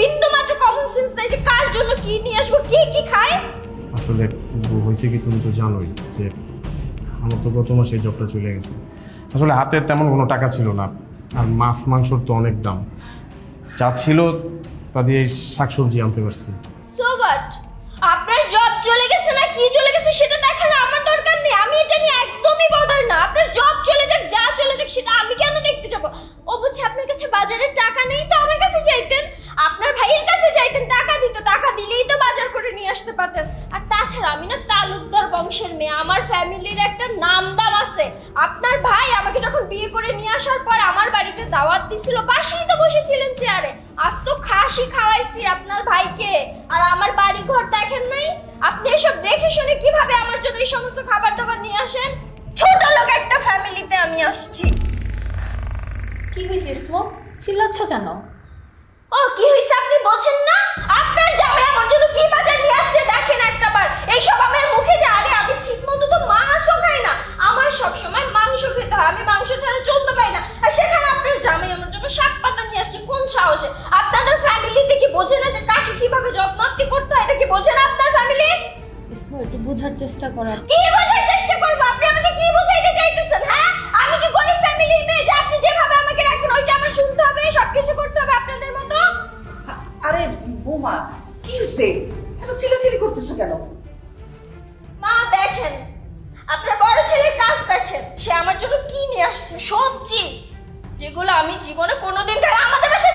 বিন্দু মাত্র common sense নাই যে কার জন্য কি নিয়ে আসব কে কি খায়। আসলে খুশবু হয়েছে কি তুমি তো জানোই যে আমার তো গত মাসে জবটা চলে গেছে। আসলে হাতে তেমন কোনো টাকা ছিল না আর মাছ মাংসর তো অনেক দাম। যা ছিল তা দিয়ে শাকসবজি আনতে পারছি। সো হোয়াট আপনার জব চলে গেছে না কি চলে গেছে সেটা দেখার আমার দরকার নেই। আমি এটা নিয়ে একদমই বদার না। আপনার জব চলে যাক যা চলে যাক সেটা আমি কেন দেখতে যাব? ও বুঝছে আপনার কাছে বাজারের টাকা নেই তো আমার কাছে চাইতেন আপনার ভাইয়ের কাছে চাইতেন টাকা দিত টাকা দিলেই তো বাজার করে নিয়ে আসতে পারতেন। আর তাছাড়া আমি না তালুকদার বংশের মেয়ে আমার ফ্যামিলির একটা নাম দাম আছে। আপনার ভাই আমাকে যখন বিয়ে করে নিয়ে আসার পর আমার বাড়িতে দাওয়াত দিছিল পাশেই তো বসেছিলেন চেয়ারে। আজ তো খাসি খাওয়াইছি আপনার ভাইকে। আর আমার বাড়ি ঘর দেখেন নাই? আপনি এসব দেখে শুনে কীভাবে আমার জন্য এই সমস্ত খাবার দাবার নিয়ে আসেন? ছোট লোক একটা ফ্যামিলিতে আমি আসছি। কি হয়েছে ইসমো? চিল্লাচ্ছ কেন? ও কি হয়েছে আপনি বলছেন না আপনার জামাই আমার জন্য কি বাজার নিয়ে আসছে দেখেন একটা বার এইসব আমার মুখে যে আরে আমি ঠিক মতো তো মাংস খাই না আমার সব সময় মাংস খেতে হয় আমি মাংস ছাড়া চলতে পারি না আর সেখানে আপনার জামাই আমার জন্য শাক পাতা নিয়ে আসছে কোন আপনাদের ফ্যামিলিতে কি বোঝে না যে কাকে কীভাবে যত্ন আত্তি করতে হয়? এটা কি বোঝে না আপনার ফ্যামিলি ইসমো একটু বোঝার চেষ্টা করা কি বোঝার চেষ্টা করব? আপনি আমাকে কি বুঝাইতে চাইতেছেন হ্যাঁ? আমি কি গরিব ফ্যামিলির মেয়ে যে আপনি যেভাবে আমাকে রাখেন ওইটা আমার শুনতে হবে সবকিছু করতে হবে আপনাদের মতো? আরে বৌমা কি হয়েছে এত চিল্লাচিল্লি করতেছো কেন? মা দেখেন আপনার বড় ছেলের কাজ দেখেন সে আমার জন্য কি নিয়ে আসছে সবজি যেগুলো আমি জীবনে কোনোদিন খাই আমাদের বাসায়